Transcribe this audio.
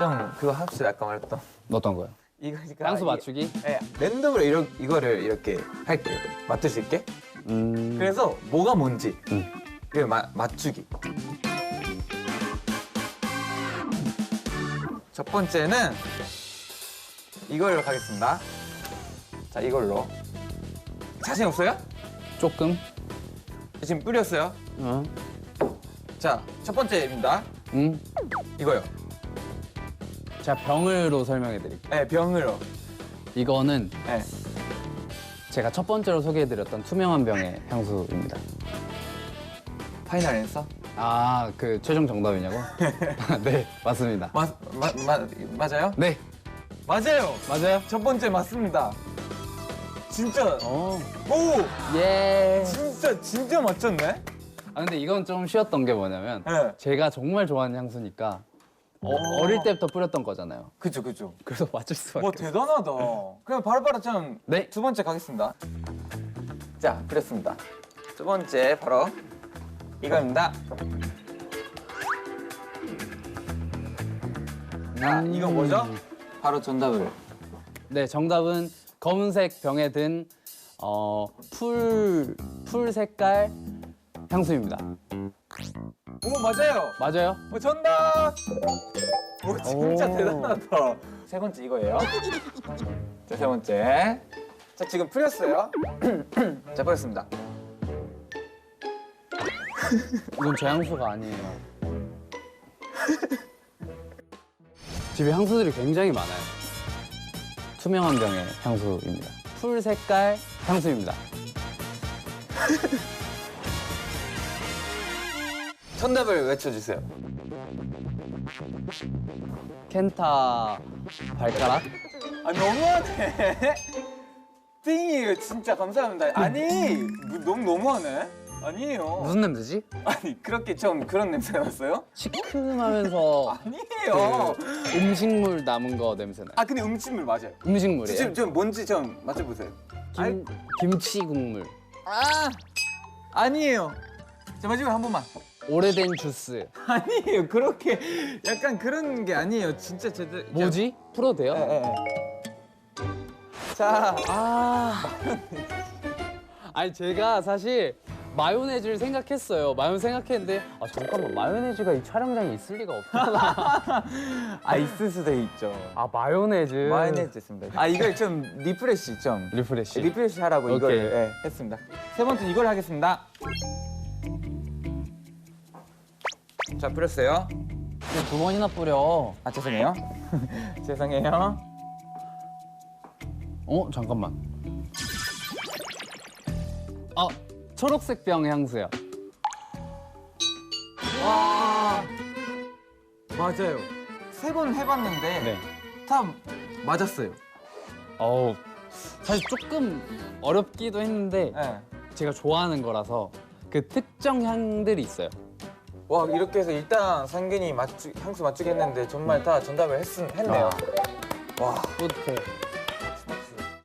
좀 그거 합시다 아까 말했던 어떤 거요? 이거 그러니까 향수 이게- 맞추기? 예, 랜덤으로 이러, 이거를 이렇게 할게요. 맞출 수 있게. 음. 그래서 뭐가 뭔지 음. 그 마, 맞추기. 첫 번째는 이걸로 가겠습니다. 자, 이걸로. 자신 없어요? 조금? 지금 뿌렸어요. 어. 자, 첫 번째입니다. 음. 이거요. 제가 병으로 설명해 드릴게요. 네, 병으로. 이거는 네. 제가 첫 번째로 소개해 드렸던 투명한 병의 향수입니다. 파이널 앤서? 아, 그 최종 정답이냐고? 네, 맞습니다. 마, 마, 마, 맞아요? 네, 맞아요. 맞아요. 첫 번째 맞습니다. 진짜. 어. 오! 예. 진짜 진짜 맞췄네. 아 근데 이건 좀 쉬웠던 게 뭐냐면 네. 제가 정말 좋아하는 향수니까 어, 오. 어릴 때부터 뿌렸던 거잖아요. 그죠 그죠. 그래서 맞출 수밖에 와 없어요. 대단하다. 그럼 바로바로 좀두 네. 번째 가겠습니다. 자 그랬습니다. 두 번째 바로 이거입니다. 자 음. 이거 뭐죠? 바로 정답을. 네, 정답은 검은색 병에 든 어, 풀, 풀 색깔 향수입니다. 오 맞아요. 맞아요? 오 정답. 오 진짜 오. 대단하다. 세 번째 이거예요. 자 세 번째. 자 지금 풀렸어요. 자 풀렸습니다. 이건 제 향수가 아니에요. 집에 향수들이 굉장히 많아요. 투명한 병의 향수입니다. 풀 색깔 향수입니다. 정답을 외쳐주세요. 켄타 발가락? 아 너무하네. 띵이에요 진짜 감사합니다. 아니 뭐, 너무 너무하네. 아니에요. 무슨 냄새지? 아니 그렇게 좀 그런 냄새가 났어요? 시큼하면서 아니에요. 그 음식물 남은 거 냄새 나요. 아 근데 음식물 맞아요. 음식물이에요. 지금 좀 뭔지 좀 맞춰보세요. 김, 김치 국물. 아 아니에요. 자 마지막 한 번만. 오래된 주스. 아니에요 그렇게 약간 그런 게 아니에요. 진짜 제대로. 뭐지? 풀어도 돼요? 예, 예, 예. 자 아. 아니 제가 사실 마요네즈를 생각했어요. 마요네즈 생각했는데 아 잠깐만 마요네즈가 이 촬영장에 있을 리가 없잖아. 아 있을 수도 있죠. 아 마요네즈. 마요네즈 있습니다. 아 이걸 좀 리프레시 좀. 리프레시. 리프레시 하라고 오케이. 이걸 예, 했습니다. 세 번째 이걸 하겠습니다. 자 뿌렸어요. 두 번이나 뿌려. 아 죄송해요. 죄송해요. 어 잠깐만. 아 초록색 병 향수요. 와 맞아요. 세 번 해봤는데 네. 다 맞았어요. 어우 사실 조금 어렵기도 했는데 예. 제가 좋아하는 거라서 그 특정 향들이 있어요. 와 이렇게 해서 일단 상균이 맞추 향수 맞추기 했는데 정말 다 정답을 했, 했네요. 와 뿌듯해.